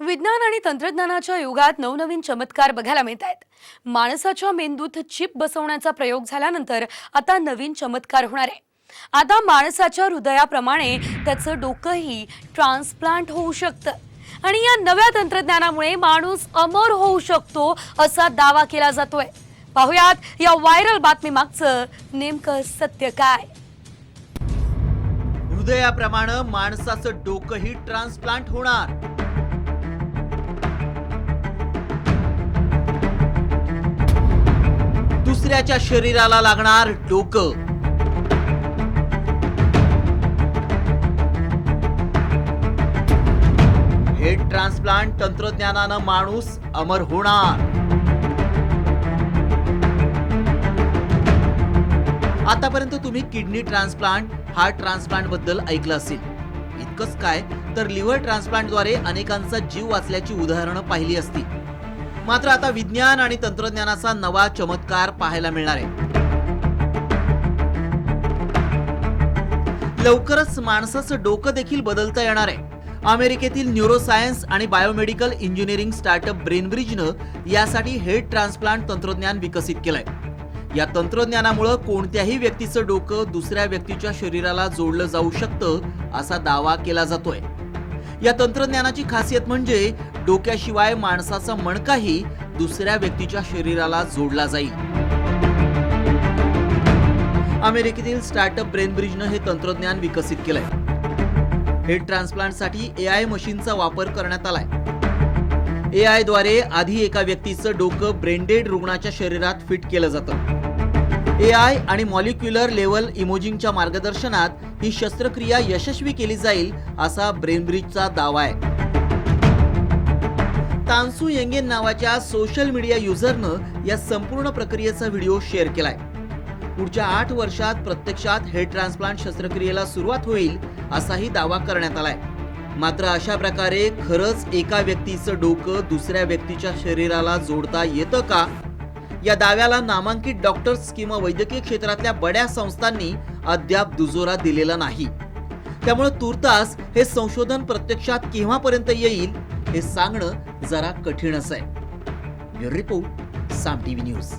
विज्ञान आणि तंत्रज्ञानाच्या युगात नवनवीन चमत्कार बघायला मिळत आहेत माणसाच्या मेंदूत चिप बसवण्याचा प्रयोग झाल्यानंतर आता नवीन चमत्कार होणार आहे. आता माणसाच्या हृदयाप्रमाणे त्याचं डोकंही ट्रान्सप्लांट होऊ शकतं. आणि या नव्या तंत्रज्ञानामुळे माणूस अमर होऊ शकतो असा दावा केला जातोय. पाहुयात या व्हायरल बातमी मागचं नेमकं सत्य काय? हृदयाप्रमाणे माणसाचं डोकंही ट्रान्सप्लांट होणार. दुसऱ्याच्या शरीराला लागणार डोकं. हेड ट्रान्सप्लांट तंत्रज्ञानानं माणूस अमर होणार. आतापर्यंत तुम्ही किडनी ट्रान्सप्लांट हार्ट ट्रान्सप्लांटबद्दल ऐकलं असेल. इतकंच काय तर लिव्हर ट्रान्सप्लांटद्वारे अनेकांचा जीव वाचल्याची उदाहरणं पाहिली असतील मात्र आता विज्ञान आणि तंत्रज्ञानाचा नवा चमत्कार पाहायला मिळणार आहे. लवकरच माणसाचं डोकं देखील बदलता येणार आहे. अमेरिकेतील न्यूरोसायन्स आणि बायोमेडिकल इंजिनिअरिंग स्टार्टअप ब्रेनब्रिजनं यासाठी हेड ट्रान्सप्लांट तंत्रज्ञान विकसित केलंय. या तंत्रज्ञानामुळं कोणत्याही व्यक्तीचं डोकं दुसऱ्या व्यक्तीच्या शरीराला जोडलं जाऊ शकतं असा दावा केला जातोय. या तंत्रज्ञानाची खासियत म्हणजे डोक्याशिवाय माणसाचा मणकाही दुसऱ्या व्यक्तीच्या शरीराला जोडला जाईल. अमेरिकेतील स्टार्टअप ब्रेनब्रिजनं हे तंत्रज्ञान विकसित केलंय. हेड ट्रान्सप्लांटसाठी ए आय मशीनचा वापर करण्यात आलाय. ए आयद्वारे आधी एका व्यक्तीचं डोकं ब्रेंडेड रुग्णाच्या शरीरात फिट केलं जातं. ए आय आणि मॉलिक्युलर लेवल इमोजिंगच्या मार्गदर्शनात ही शस्त्रक्रिया यशस्वी केली जाईल असा ब्रेनब्रिजचा दावा आहे. तानसू येंगेन नावाच्या सोशल मीडिया युजरनं या संपूर्ण प्रक्रियेचा व्हिडिओ शेअर केलाय. पुढच्या आठ वर्षात प्रत्यक्षात हेड ट्रान्सप्लांट शस्त्रक्रियेला सुरुवात होईल असाही दावा करण्यात आलाय. मात्र अशा प्रकारे खरंच एका व्यक्तीचं डोकं दुसऱ्या व्यक्तीच्या शरीराला जोडता येतं का? या दाव्याला नामांकित डॉक्टर्स किंवा वैद्यकीय क्षेत्रातल्या बड्या संस्थांनी अद्याप दुजोरा दिलेला नाही. त्यामुळे तुर्तास हे संशोधन प्रत्यक्षात केव्हापर्यंत येईल? हे सांगणं जरा कठीणच आहे. Bureau report Saam TV news.